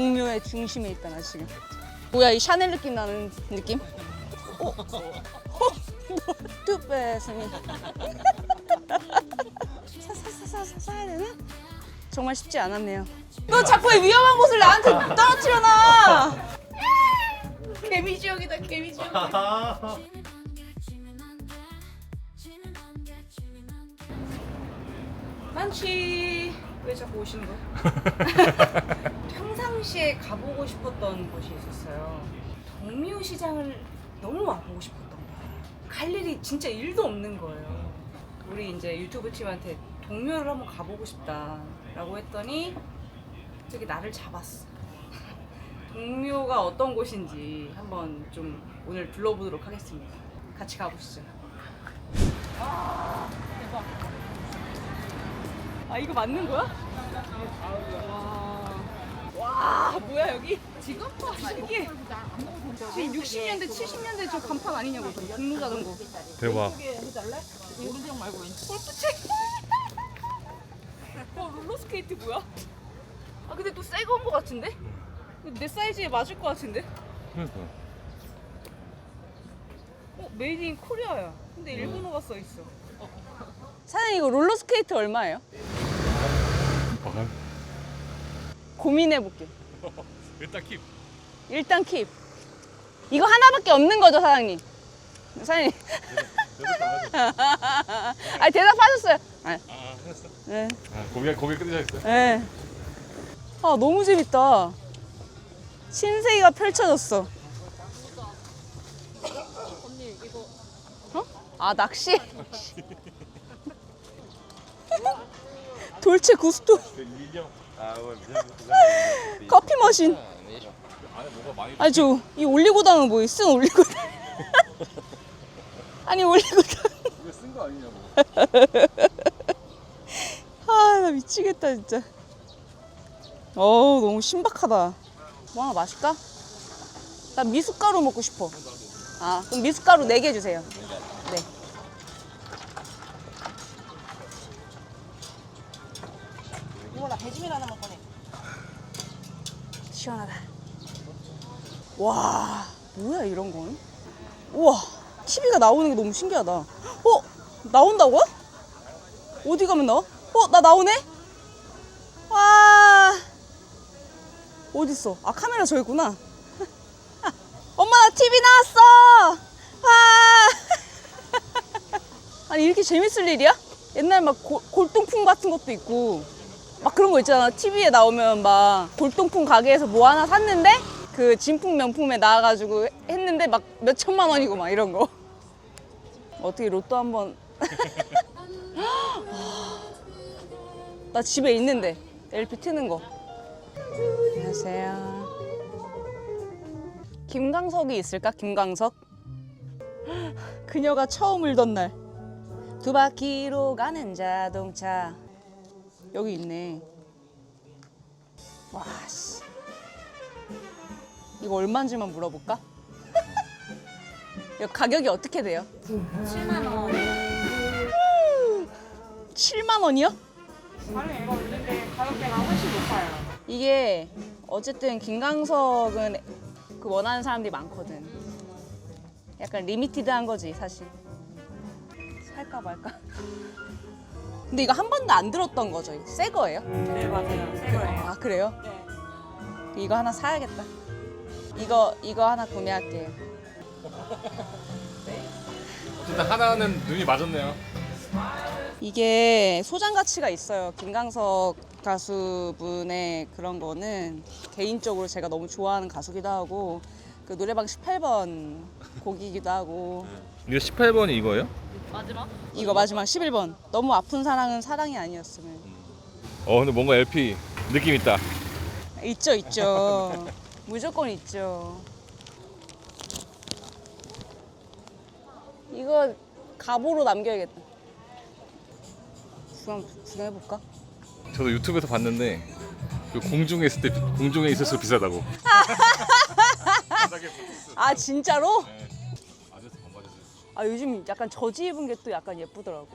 동묘의 중심에 있다 나 지금. 뭐야 이 샤넬 느낌 나는 느낌? 어? 어? 뚜빼스미. 사사사사 사야 되나? 정말 쉽지 않았네요. 너 자꾸 이 위험한 곳을 나한테 떨어뜨려놔. 개미 지옥이다 개미 지옥. 만취 왜 자꾸 오시는 거야? 평상시에 가보고 싶었던 곳이 있었어요. 동묘 시장을 너무 와보고 싶었던 거예요. 갈 일이 진짜 일도 없는 거예요. 우리 이제 유튜브 팀한테 동묘를 한번 가보고 싶다라고 했더니 저기 나를 잡았어. 동묘가 어떤 곳인지 한번 좀 오늘 둘러보도록 하겠습니다. 같이 가보시죠. 아 이거 맞는 거야? 와, 와 뭐야 여기? 지금 신기해. 지금 60년대 70년대 저 간판 아니냐고 저 공로 자전거. 대박. 골프채. 어 롤러스케이트 뭐야? 아 근데 또 새 거인 거 같은데? 내 사이즈에 맞을 거 같은데? 그러니까. 어 메이드 인 코리아야. 근데 일본어가 써 있어. 사장님 이거 롤러스케이트 얼마예요? 아, 고민해 볼게. 일단 킵. 일단 킵. 이거 하나밖에 없는 거죠, 사장님? 사장님. 아, 대답하셨어요. 아, 아, 했어. 네. 아, 고개 고개 끄덕였어요. 네. 아, 너무 재밌다. 신세계가 펼쳐졌어. 어? 아, 낚시? 돌체 구스토 인형. 아, 뭐. 커피 머신. 아니 저이 올리고당은 뭐예요? 쓴 올리고당. 아니 올리고당. 이거 쓴 거 아니냐고. 아나 미치겠다 진짜. 어우 너무 신박하다. 뭐 하나 마실까? 나 미숫가루 먹고 싶어. 아 그럼 미숫가루 4개 주세요. 시원하다. 와 뭐야 이런 건? 우와 TV가 나오는 게 너무 신기하다. 어 나온다고요? 어디 가면 나와? 어 나 나오네? 와 어디 있어? 아 카메라 저 있구나. 엄마 나 TV 나왔어. 와 아니 이렇게 재밌을 일이야? 옛날 막 고- 골동품 같은 것도 있고 막 그런 거 있잖아. TV에 나오면 막 골동품 가게에서 뭐 하나 샀는데 그 진품 명품에 나와가지고 했는데 막 몇 천만 원이고 막 이런 거. 어떻게 로또 한번. 나 집에 있는데 LP 트는 거. 안녕하세요. 김광석이 있을까? 김광석? 그녀가 처음 울던 날. 두 바퀴로 가는 자동차. 여기 있네. 와, 씨. 이거 얼마인지만 물어볼까? 이거 가격이 어떻게 돼요? 7만 원. 7만 원이요? 다른 애가 있는데 가격대가 훨씬 높아요. 이게 어쨌든 김광석은 그 원하는 사람들이 많거든. 약간 리미티드한 거지 사실. 살까 말까. 근데 이거 한 번도 안 들었던 거죠? 새 거예요? 네 맞아요. 새 거예요. 아 그래요? 네. 이거 하나 사야겠다. 이거 이거 하나 구매할게요. 어쨌든 하나는 눈이 맞았네요. 이게 소장 가치가 있어요. 김광석 가수분의 그런 거는 개인적으로 제가 너무 좋아하는 가수기도 하고 그 노래방 18번 곡이기도 하고 이거 18번이 이거예요? 이거 마지막 11번 너무 아픈 사랑은 사랑이 아니었으면 어, 근데 뭔가 LP 느낌 있다. 있죠 있죠 무조건 있죠 이거 가보로 남겨야겠다 구경 구경해볼까? 저도 유튜브에서 봤는데 그 공중에 있을 때 공중에 있을수록 비싸다고. 아 진짜로? 아 요즘 약간 저지 입은 게 또 약간 예쁘더라고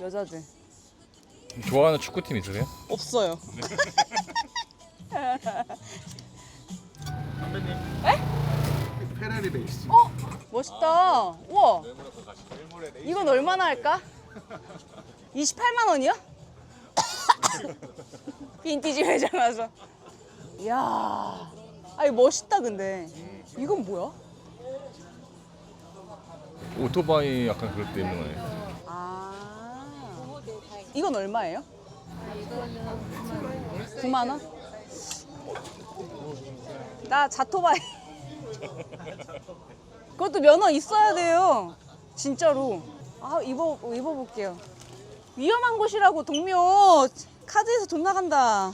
여자들 좋아하는 축구팀 있으세요? 없어요 선배님. 에? 페라리 레이스. 어? 멋있다 우와 이건 얼마나 할까? 28만 원이요? 빈티지 회장 와서 이야 아니 멋있다 근데 이건 뭐야? 오토바이 약간 그럴 때 입는 거네. 아. 이건 얼마예요? 9만 원? 나 자토바이. 그것도 면허 있어야 돼요. 진짜로. 아, 입어 입어 볼게요. 위험한 곳이라고 동묘 카드에서 돈 나간다.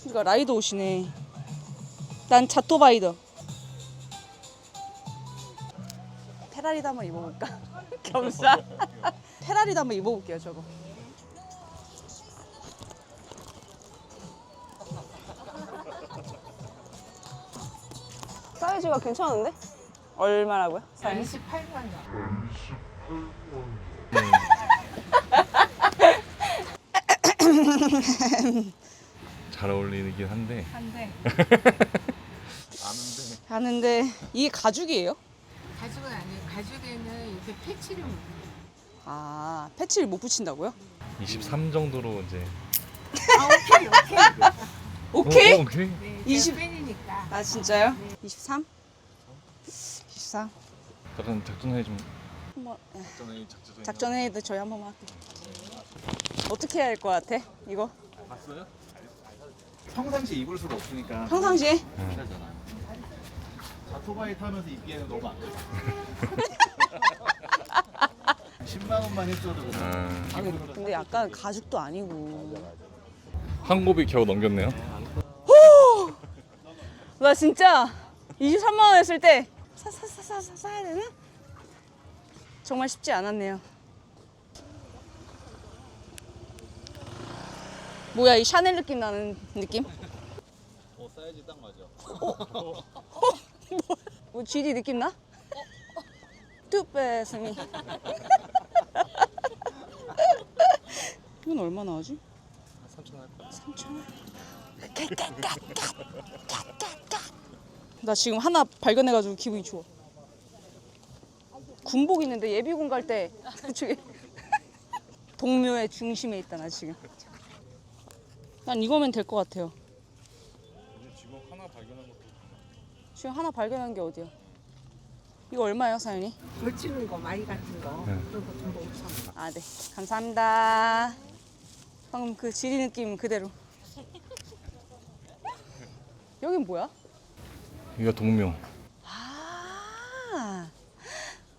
그러니까 라이더 옷이네. 난 자토바이더. 페라리도 한번 입어볼까? 겸사. 페라리도 한번 입어볼게요, 저거. 사이즈가 괜찮은데? 얼마라고요? 사이즈? 28만 원. 잘 어울리긴 한데 한데 아는데 하는데 이게 가죽이에요? 가죽에는 이렇게 패치를 못 해요. 아, 패치를 못 붙인다고요? 23 정도로 이제. 아 오케이 오케이. 오케이? 어, 오케이. 네, 20. 20 팬이니까. 아, 진짜요? 23? 24? 잠깐 작전회 좀. 한번 예, 작전회 작전회. 작전회의도 저희 한 번만 할게요. 어떻게 해야 할 것 같아? 이거? 봤어요? 평상시 입을 수가 없으니까 평상시에? 하잖아. 자토바이 타면서 입기에는 너무 안 돼. 10만 원만 했어도 그래. 아, 아, 근데 약간 가죽도 아니고. 한 곱이 겨우 넘겼네요. 나 진짜 23만 원 했을 때 사, 사, 사, 사, 사, 사야 되나? 정말 쉽지 않았네요. 뭐야 이 샤넬 느낌 나는 느낌? 어 사이즈 딱 맞아. 뭐 GD 느낌 나? 뚜빼스미 이건 얼마나 하지? 3천 할 거야. 3천 나 지금 하나 발견해가지고 기분이 좋아. 군복 있는데 예비군 갈때 그쪽에 동묘의 중심에 있다 나 지금. 난 이거면 될 것 같아요. 지금 하나 발견한 게 어디야? 이거 얼마예요, 사연이? 걸치는 거 마이 같은 거. 네. 그런 거 전부 5천 원. 아, 네. 감사합니다. 방금 그 지리 느낌 그대로. 여긴 뭐야? 여기가 동묘. 아,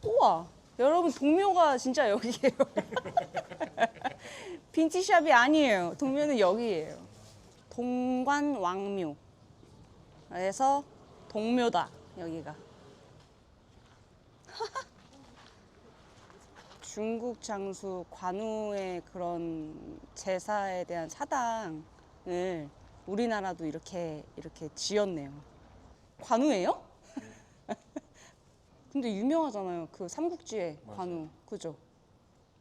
우와. 여러분, 동묘가 진짜 여기예요. 빈티샵이 아니에요. 동묘는 여기예요. 동관왕묘. 그래서 동묘다, 여기가. 중국 장수 관우의 그런 제사에 대한 사당을 우리나라도 이렇게 이렇게 지었네요. 관우예요? 근데 유명하잖아요. 그 삼국지의 관우, 그죠?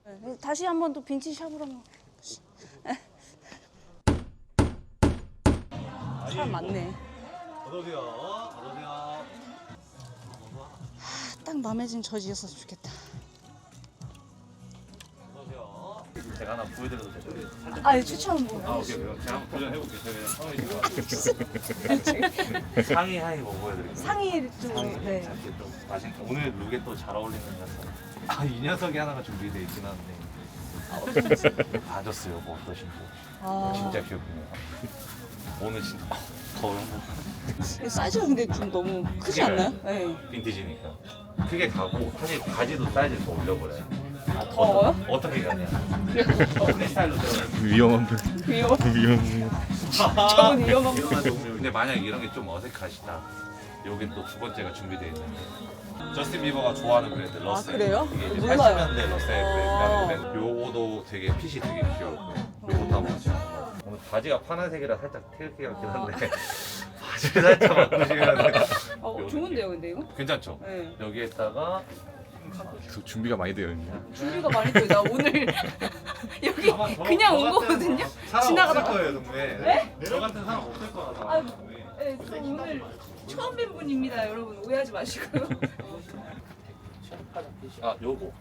네, 다시 한번 또 빈티 샵으로 한번. 사람 많네. 어서오세요. 어서오세요. 딱 마음에 든 저지였으면 좋겠다. 어서오세요. 제가 하나 보여드려도 될까요? 아, 추천 뭐. 아 오케이 오케이. 제가 한번 도전해볼게요. 제가 그냥 처음이니까. 상의 하의 뭐 보여드릴게요? 상의를 좀. 네. 이렇게 좀 맛있 오늘 룩에 또 잘 어울리는 녀석. 아 이 녀석이 하나가 준비되어 있긴 한데. 봐줬어요. 뭐 어떠신지. 아, 진짜 귀엽네요. 오늘 진짜 더운 사이즈가 근데 좀 너무 크지 않나요? 네. 빈티지니까 크게 가고 사실 바지도 사이즈 더 올려버려요. 아, 더워요? 어떻게 가냐? 프리스타일로 들어가요. 위험한 분. 위험. 위험해. 저건 위험한 거. 근데 만약 이런 게 좀 어색하시다. 여기 또두 번째가 준비되어 있는데 저스틴 비버가 좋아하는 브랜드 러셀. 그래요? 이게 이제 몰라요. 80년대 러셀 어. 브랜드. 요거도 되게 핏이 되게 귀엽고 요것도 한번 보시면 오늘 바지가 파란색이라 살짝 태극기 같긴 한데 바지를 살짝 바꾸시면 어, 좋은데요, 근데 이거? 괜찮죠? 네. 여기에다가 계속 준비가 많이 되어 있네. 준비가 많이 돼요. 나 오늘 여기 아마 저- 그냥 저 온 같은 거거든요. 사람 지나가다가. 없을 거예요, 동네. 네? 저 같은 사람 없을 거라서. 아, 네, 저 오늘 처음 뵌 분입니다, 여러분. 오해하지 마시고요. 아 요거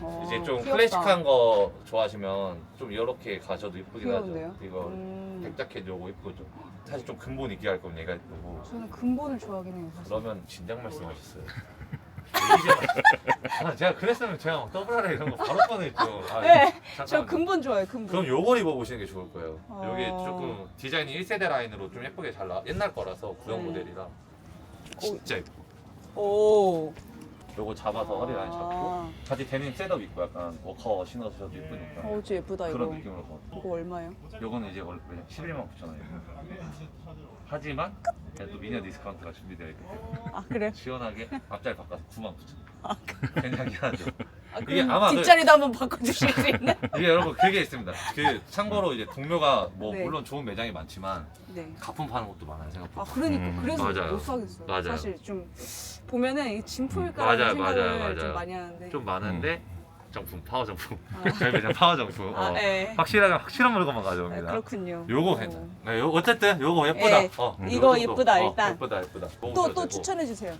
어, 이제 좀 귀엽다. 클래식한 거 좋아하시면 좀 이렇게 가셔도 이쁘긴 귀여운데요? 하죠. 이거 음, 백자켓 요거 이쁘죠. 사실 좀 근본 있게 할 거면 얘가 이쁘고 저는 근본을 좋아하긴 해요. 사실. 그러면 진작 말씀하셨어요. 이제 아, 제가 그랬으면 제가 막 더블하라 이런 거 바로 꺼냈죠. 아, 네, 저 잠깐만요. 근본 좋아해요. 근본. 그럼 요걸 입어보시는 게 좋을 거예요. 어. 여기 조금 디자인이 1세대 라인으로 좀 예쁘게 잘 나. 옛날 거라서 구형 네. 모델이라 진짜 예뻐. 오. 요거 잡아서 허리 라인 잡고 아, 바지 데님 셋업 입고 약간 워커 신어주셔도 예쁘니까 어, 진짜 예쁘다 이거. 그런 느낌으로 거. 이거 얼마예요? 요거는 이제 원래 11만 9천 원이에요. 하지만 또 미녀 디스카운트가 준비되어 있기 때문에 아 그래? 시원하게 앞자리 바꿔서 9만 9천 원. 괜찮긴 하죠. 아, 이게 그럼 아마 그- 뒷자리도 한번 바꿔주실 수 있나? 이게 여러분 그게 있습니다. 그 참고로 이제 동묘가 뭐 네. 물론 좋은 매장이 많지만 네. 가품 파는 것도 많아요 생각보다. 아 그러니까 음, 그래서 맞아요. 못 사겠어요. 맞아요. 사실 좀 보면은 진품일까 맞아요, 생각을 맞아요, 맞아요. 좀 많이 하는데. 좀 많은데 정품 파워 정품 아. 저희 매장 파워 정품 아, 어. 네. 확실하게 확실한 물건만 아, 가져옵니다. 그렇군요. 요거 어. 괜찮아. 네, 요 어쨌든 요거 예쁘다. 예, 어, 이거 요것도, 예쁘다, 어, 일단. 예쁘다 예쁘다. 또 또 추천해 주세요.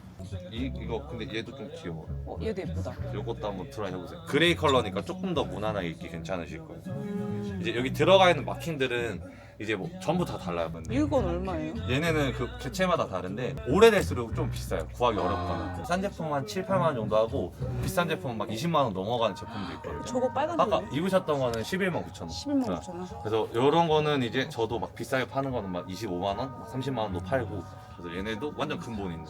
이 이거 근데 얘도 좀 귀여워. 어, 얘도 예쁘다. 요것도 한번 트라이 해보세요. 그레이 컬러니까 조금 더 무난하게 입기 괜찮으실 거예요. 음, 이제 여기 들어가 있는 마킹들은 이제 뭐 전부 다 달라요. 근데 이건 얼마예요? 얘네는 그 개체마다 다른데 오래될수록 좀 비싸요. 구하기 어렵거나. 싼 제품 한 7, 8만 원 정도 하고 비싼 제품은 막 20만 원 넘어가는 제품도 있거든요. 저거 빨간 아까 거 입으셨던 거는 11만 9천 원. 11만 5천 원. 그래서 이런 거는 이제 저도 막 비싸게 파는 거는 막 25만 원, 막 30만 원도 팔고 그래서 얘네도 완전 근본 있는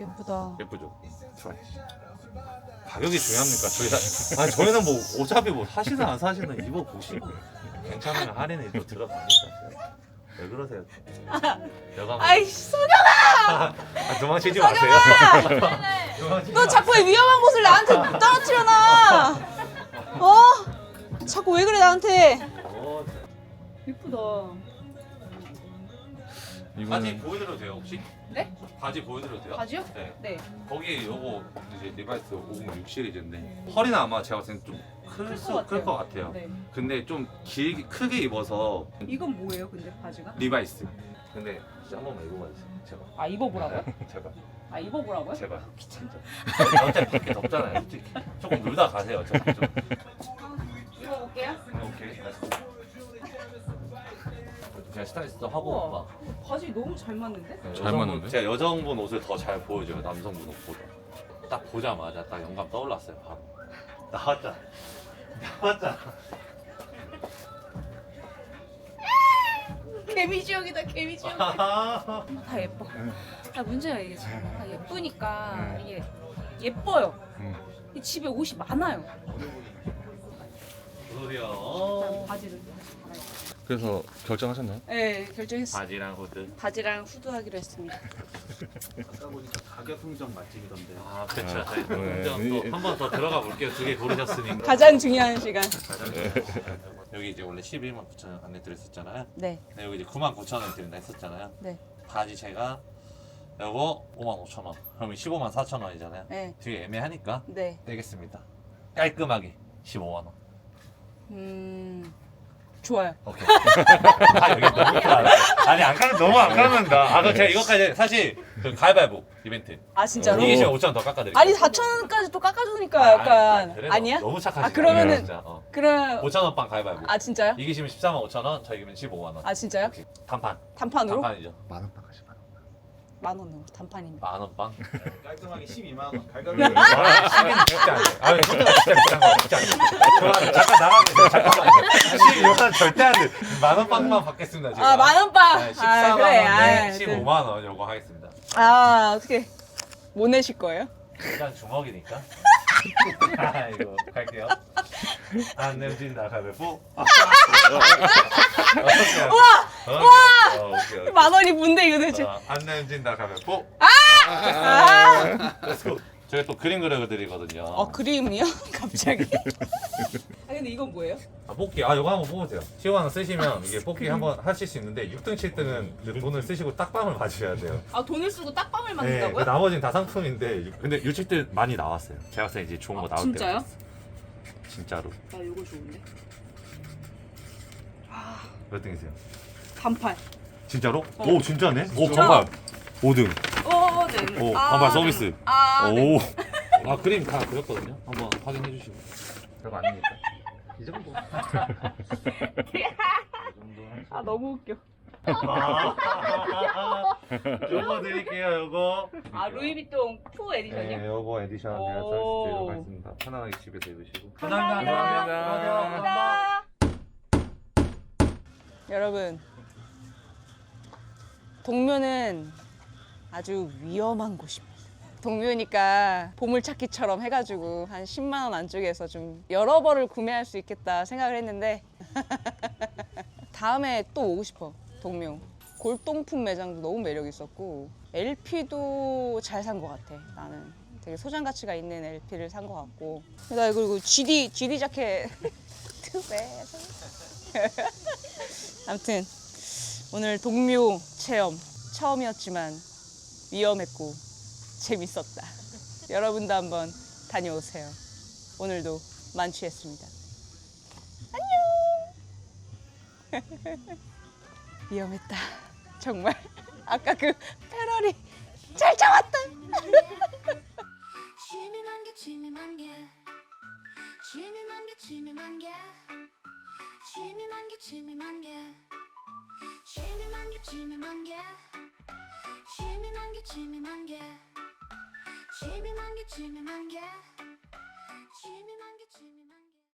예쁘다. 예쁘죠? 좋아요. 가격이 중요합니까? 저희 사, 아니 저희는 뭐 어차피 뭐 사시든 안 사시든 입어 보시고 괜찮으면 할인에 또 들어가니까 왜 그러세요? 여가 아이씨 소녀 아, 도망치지 마세요. 도망치지 너 자꾸 왜 위험한 곳을 나한테 떨어뜨려 놔. 어? 자꾸 왜 그래 나한테? 마세요. 예쁘다. 바지 이거는 보여드려도 돼요 혹시? 네? 바지 보여드려도 돼요? 바지요? 네. 네. 거기 요거 이제 리바이스 506 시리즈인데 허리는 아마 제가 봤을 클 때좀 것클것 같아요. 같아요. 네. 근데 좀 길게 크게 입어서 이건 뭐예요, 근데 바지가? 리바이스. 근데 진짜 한 번만 입어봐주세요. 제발. 아 입어보라고요? 네, 제발. 아 입어보라고요? 제발. 진짜. 어차피 밖에 덥잖아요. 솔직히. 조금 놀다 가세요. 어차피 좀. 입어볼게요. 오케이. 제가 스타일리스트 하고 우와. 막 바지 너무 잘 맞는데? 네, 잘 여성분- 맞는데? 제가 여성분 옷을 더 잘 보여줘요. 남성분 옷보다. 딱 보자마자 딱 영감 떠올랐어요. 바로. 나왔잖아. 나왔잖아. 개미지옥이다 개미지옥. 아, 다 예뻐. 아 문제가 이게 지금 다 예쁘니까 이게 예뻐요. 음. 이 집에 옷이 많아요. 소리야. 바지를 다시 갈아입고. 그래서 결정하셨나요? 네 결정했어요. 바지랑 후드. 바지랑 후드 하기로 했습니다. 아까 보니까 가격 흥정 맛집이던데. 아, 그렇죠. 네. 또한 번 더 들어가 볼게요. 두 개 고르셨으니까. 가장 중요한 시간. 여기 이제 원래 11만 9천 원 안내 드렸었잖아요. 네. 네, 여기 이제 9만 9천 원 드린다 했었잖아요. 네. 바지 제가 요거 5만 5천 원. 그러면 15만 4천 원이잖아요. 네. 되게 애매하니까 네. 떼겠습니다. 깔끔하게 15만 원. 음 좋아요. 오케이. 아, 여기 너무 깔아. 아니 안 깔면 너무 안 깔는다. 아, 그럼 제가 이거까지 사실 그 가위바위보 이벤트. 아 진짜로? 이기시면 5천 원 더 깎아드릴게요. 아니 4천 원까지 또 깎아주니까 아, 약간 아, 그래도 아니야? 너무 착하시네. 아, 그러면은- 진짜. 어. 그럼 5천 원빵 가위바위보. 아 진짜요? 이기시면 14만 5천 원, 저 이기면 15만 원. 아 진짜요? 오케이. 단판. 단판으로? 단판이죠. 만원 빵 하지 만 만 원으로 단판입니다. 만 원 빵. 깔끔하게 12만 원. 갈갈이. 아, 10은 진짜 안 돼. 아, 소주가 진짜 비싼 거 진짜 안 돼. 저 잠깐 나가세요. 잠깐만요. 10 이거는 절대 안 돼. 만 원 빵만 받겠습니다. 제가. 아만 원빵. 네, 14만 아 그래. 원에 아, 15만 원 요거 하겠습니다. 아 어떻게 못 내실 거예요? 일단 주먹이니까. 아, 이거 갈게요. 안 내진다 가위바위보. 우와! 우와! 오케이, 오케이. 만 원이 뭔데 이거 대체? 어, 안 내진다 가위바위보. 아, go. 저희 또 그림 그려드리거든요. 어 그림이요? 갑자기? 아 근데 이건 뭐예요? 아, 뽑기. 아, 이거 한번 뽑으세요. 15만 원 쓰시면 이게 뽑기 한번 하실 수 있는데 6등, 7등은 돈을 쓰시고 딱밤을 봐주셔야 돼요. 아 돈을 쓰고 딱밤을 네, 만든다고요? 그 나머지는 다 상품인데 근데 6, 7등 많이 나왔어요. 제가 봤을 때 이제 좋은 거 아, 나올 진짜요? 진짜로. 나 이거 좋은데. 몇 등이세요? 반팔. 진짜로? 어. 오, 진짜네? 오, 진짜? 반발. 5등. 어, 네. 오, 반발 서비스. 아, 네. 오. 아 그림 다 그렸거든요. 한번 확인해 주시고. 별거 아닙니까? 이 정도. 이 정도. 아 너무 웃겨. 요거 드릴게요. 요거. 아 루이비통 푸 에디션이요? 네, 요거 에디션 제가 오. 서비스 드리도록 하겠습니다. 편안하게 집에서 입으시고. 감사합니다. 감사합니다. 여러분, 동묘는 아주 위험한 곳입니다. 동묘니까 보물찾기처럼 해가지고 한 10만 원 안쪽에서 좀 여러 벌을 구매할 수 있겠다 생각을 했는데 다음에 또 오고 싶어 동묘. 골동품 매장도 너무 매력 있었고 LP도 잘 산 것 같아 나는 되게 소장 가치가 있는 LP를 산 것 같고 나 그리고 GD GD 자켓 왜 아무튼 오늘 동묘 체험 처음이었지만 위험했고 재밌었다. 여러분도 한번 다녀오세요. 오늘도 만취했습니다. 안녕. 위험했다. 정말. 아까 그 페러리 잘 잡았다. 취미만 게 취미만 게. 취미만 게 취미만 게. 취미만 게